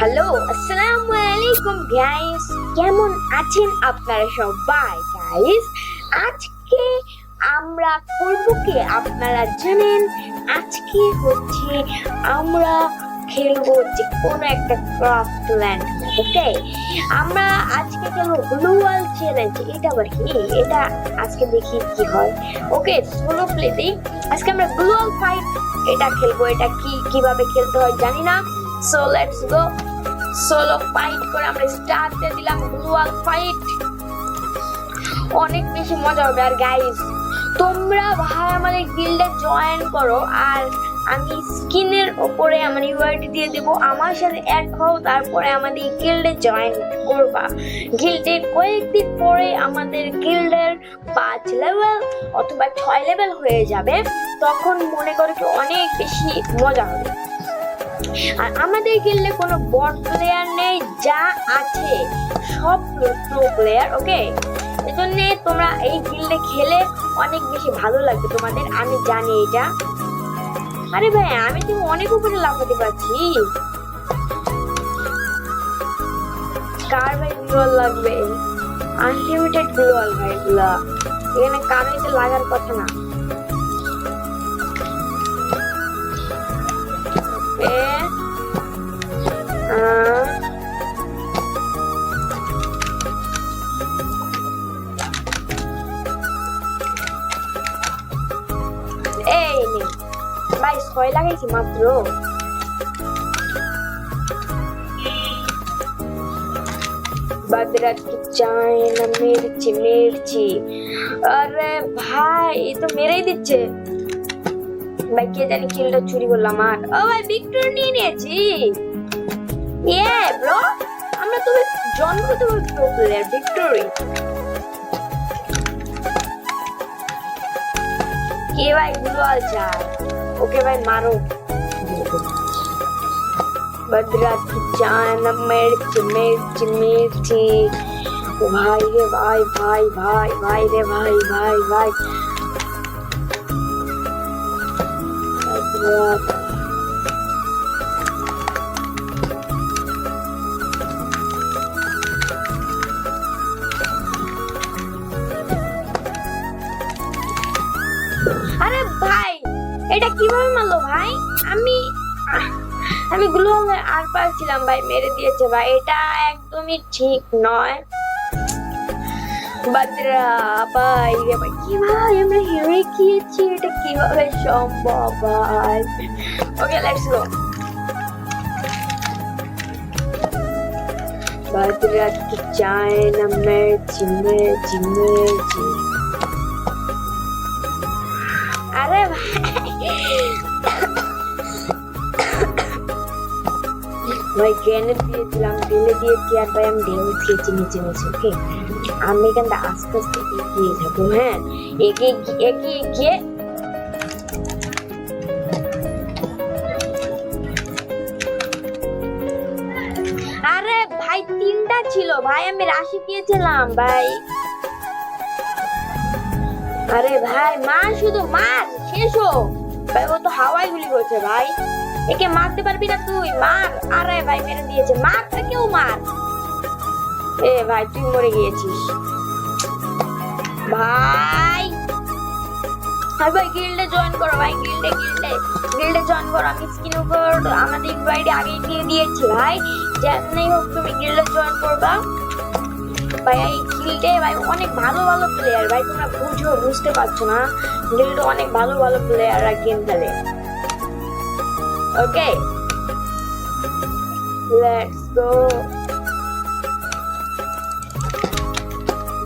Hello আসসালামু আলাইকুম guys কেমন আছেন আপনারা সবাই গাইস আজকে আমরা করব কি? আপনারা জানেন, আজকে হচ্ছে আমরা খেলব যে কোনো একটা ক্রাফট ল্যান্ড ওকে আমরা আজকে খেলব গ্লোবাল চ্যালেঞ্জ এটা আবার কি? এটা আজকে দেখি কি হয়। ওকে সোলো প্লেতেই আজকে আমরা গ্লোবাল ফাইট এটা খেলব। এটা কি, কীভাবে খেলতে হয় জানি না। So let's go solo fight করে আমরা স্টার্ট দিয়ে দিলাম গ্লোবাল ফাইট অনেক বেশি মজা হবে আর গাইস তোমরা ভাই আমাদের গিল্ডে জয়েন করো আর আমি স্ক্রিনের ওপরে আমার ইউআইডি দিয়ে দেবো, আমার সাথে অ্যাড হও, তারপরে আমাদের গিল্ডে জয়েন করবা। গিল্ডে কয়েকদিন পরে আমাদের গিল্ডের পাঁচ লেভেল অথবা ছয় লেভেল হয়ে যাবে, তখন মনে করো কি অনেক বেশি মজা হবে। আর আমাদের গিল্ডে কোনো বট প্লেয়ার নেই, যা আছে। সব প্রো প্লেয়ার ওকে এজন্য তোমরা এই গিল্ডে খেলে অনেক বেশি ভালো লাগবে তোমাদের, আমি জানি এটা। আরে ভাই, আমি তো অনেক উপরে লাফাতে পারছি। কার ভাই গ্লোয়াল লাগবে? আনলিমিটেড গ্লোয়াল ভাই, এগুলা। এখানে কারোই তো লাগার কথা না। ভাই ছয় লাগাইছি মাত্র চায় না মির্চি মির্চি আরে ভাই, এ তো মেরেই দিচ্ছে। ভাই, কে জানি কিলটা চুরি করলাম আর ও ভাই ভিক্টর নিয়ে নিয়েছি। ইয়ে ব্রো আমরা তো জন্মগত প্রো প্লেয়ার ভিক্টোরি কে ভাই গ্লোয়াল চায়। ओके भाई मारो। बदरा की जान मिर्च मिर्च मिर्ची भाई रे भाई भाई भाई भाई रे भाई भाई भाई, भाई, भाई, भाई আমি গ্লু আর পারছিলাম ভাই, মেরে দিয়েছে ভাই। এটা একদমই ঠিক নয়। বাদরা, ভাই ভাই কি ভাই আমরা হেরে গিয়েছি এটা কীভাবে সম্ভব ভাই? ওকে লেটস গো বাদরা কি চায় না মেরচি মেরচি মেরচি আরে ভাই ভাই গ্রেনেড দিয়েছিলাম ঢেলে দিয়েছি আর ভাই আমি ড্যামেজ খেয়েছি নিচে নিচে ওকে আমি এখানটা আস্তে আস্তে এগিয়ে যাব হ্যাঁ? এগিয়ে এগিয়ে গিয়ে আরে ভাই, তিনটা ছিল, ভাই, আমি রাশি দিয়েছিলাম, ভাই। আরে ভাই মার শুধু মার শেষ হোক। ভাই ও তো হাওয়াই গুলি করছে ভাই। একে মারতে পারবি না তুই, মার। আরে ভাই, মেরে দিয়েছে। মার কেউ মার। এ ভাই, তুই মরে গিয়েছিস। ভাই। আর ভাই গিল্ডে জয়েন করো, ভাই। গিল্ডে গিল্ডে গিল্ডে জয়েন করো। আমি স্ক্রিন উপর আমাদের ইনভাইটে আগে দিয়ে দিয়েছি, ভাই। যেমনি হোক তুমি গিল্ডে জয়েন করবা। ভাই এই ভাই অনেক ভালো ভালো প্লেয়ার ভাই, তোমরা বুঝো, বুঝতে পারছ না? অনেক ভালো ভালো প্লেয়াররা গেম খেলে। ওকে লেটস গো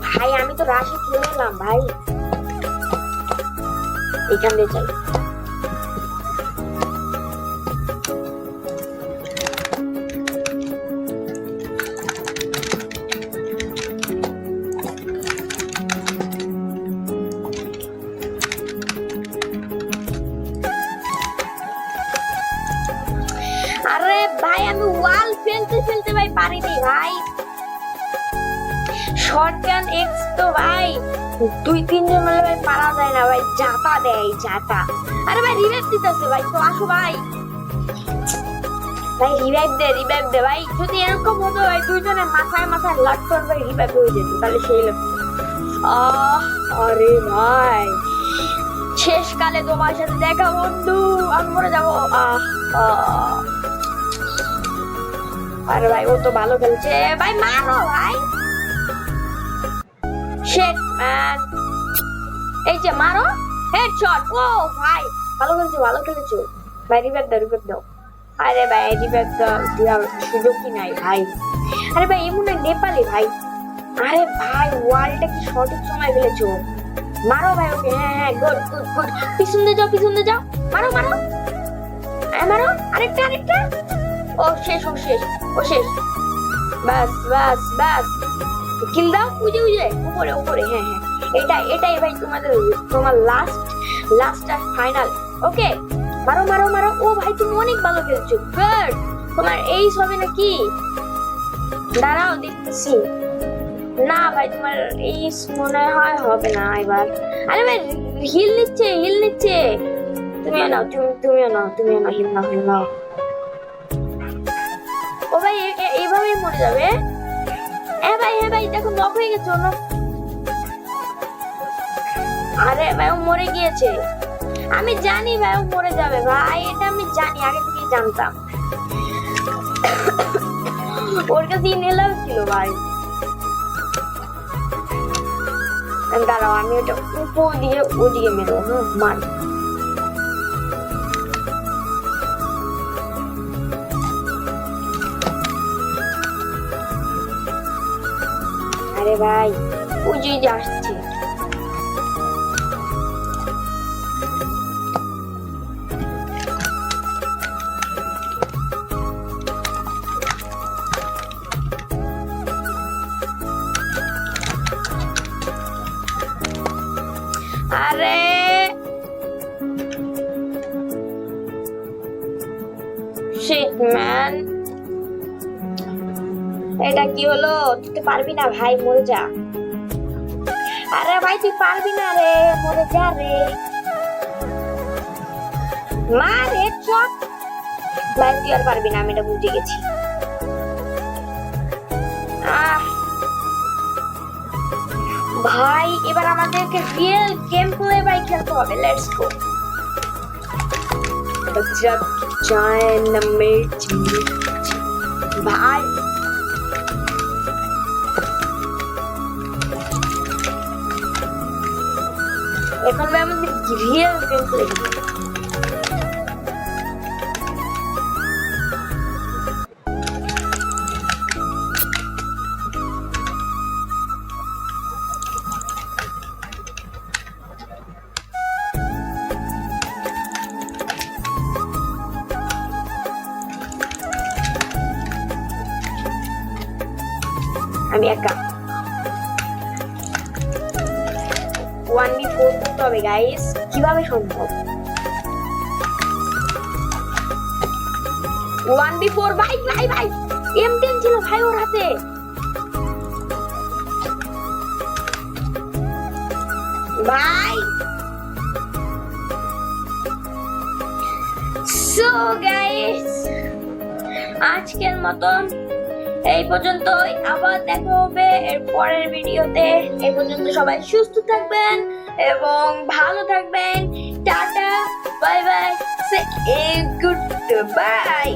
ভাই, আমি তো রাশি খেলে এলাম, ভাই। এখান দিয়ে চাই ভাই। শর্টগান এক্স তো ভাই। দুই তিনজন মিলে ভাই পারা যায় না ভাই। জাতা দেয় জাতা আরে ভাই রিভাইভ দিতেছে ভাই। তো আসো ভাই। ভাই রিভাইভ দে রিভাইভ দে ভাই। যদি এরকম হতো ভাই দুইজনের মাথায় মাথায় ভাই রিভাইভ হয়ে যেত, তাহলে সেই লাগতো আহ, আরে ভাই। শেষকালে তোমার সাথে দেখা, বন্ধু। আমি মরে যাব। আহ আহ। আরে ভাই, ও তো ভালো খেলছে। ভাই, মারো, ভাই। শেট ম্যান এই যে, মারো। হেডশট ও, ভাই, ভালো খেলছো, ভালো খেলেছো। ভাই রিভাইভ দাও রিভাইভ দাও। আরে ভাই রিভাইভ দাও, দেওয়ার সুযোগই নাই, ভাই। আরে ভাই, এমন নেপালি, ভাই। আরে ভাই ওয়ালটা কি সঠিক সময় ফেলেছো মারো ভাই ওকে হ্যাঁ হ্যাঁ গুড গুড গুড পিছন দিয়ে যাও, পিছন দিয়ে যাও। মারো মারো। হ্যাঁ মারো, আরেকটা আরেকটা। ও, শেষ ও, শেষ। শেষ বাস বাস বাস কিল দাও উজে উজে উপরে উপরে হ্যাঁ হ্যাঁ এটা এটাই ভাই তোমাদের তোমার লাস্ট লাস্ট আর ফাইনাল ওকে মারো মারো মারো ও ভাই তুমি অনেক ভালো খেলছো গুড তোমার এই হবে নাকি দাঁড়াও দেখছি না ভাই তোমার এই মনে হয় হবে না এবার আরে ভাই হিল নিচ্ছে হিল নিচ্ছে তুমিও নাও তুমি তুমিও নাও তুমিও নাও হিল নাও হিল নাও মরে যাবে। হ্যাঁ ভাই হ্যাঁ ভাই দেখো নক হয়ে গেছে না আরে ভাই, ও মরে গিয়েছে। আমি জানি ভাই, ও মরে যাবে, ভাই, এটা আমি জানি, আগে থেকেই জানতাম। ওর কাছে ইনহেলার ছিল, ভাই। দাঁড়াও, আমি ওটা উপর দিয়ে ওদিকে মেরো হ্যাঁ মার। আরে ভাই ওই যে ওই যে আসছে আরে এটা কি হলো তুই তো পারবি না ভাই মরে যা আরে ভাই তুই পারবি না রে মরে যা রে মার হেডশট ভাই তুই আর পারবি না আমি এটা বুঝে গেছি আহ ভাই এবার আমাদেরকে রিয়েল গেম প্লে ভাই খেলতে হবে লেটস গো जब चैन में ভাই এখন ভাই আমাদের রিয়েল গেম প্লে আমি একা করতে হবে গাইস কীভাবে সম্ভব? ওয়ান বি ফোর ভাই ভাই ভাই। এম টেন ছিল ভাই ওর হাতে। ভাই। সো গাইস আজকের মতন এই পর্যন্তই। আবার দেখা হবে এর পরের ভিডিওতে এই পর্যন্ত সবাই সুস্থ থাকবেন। এবং ভালো থাকবেন। Tata bye bye say goodbye.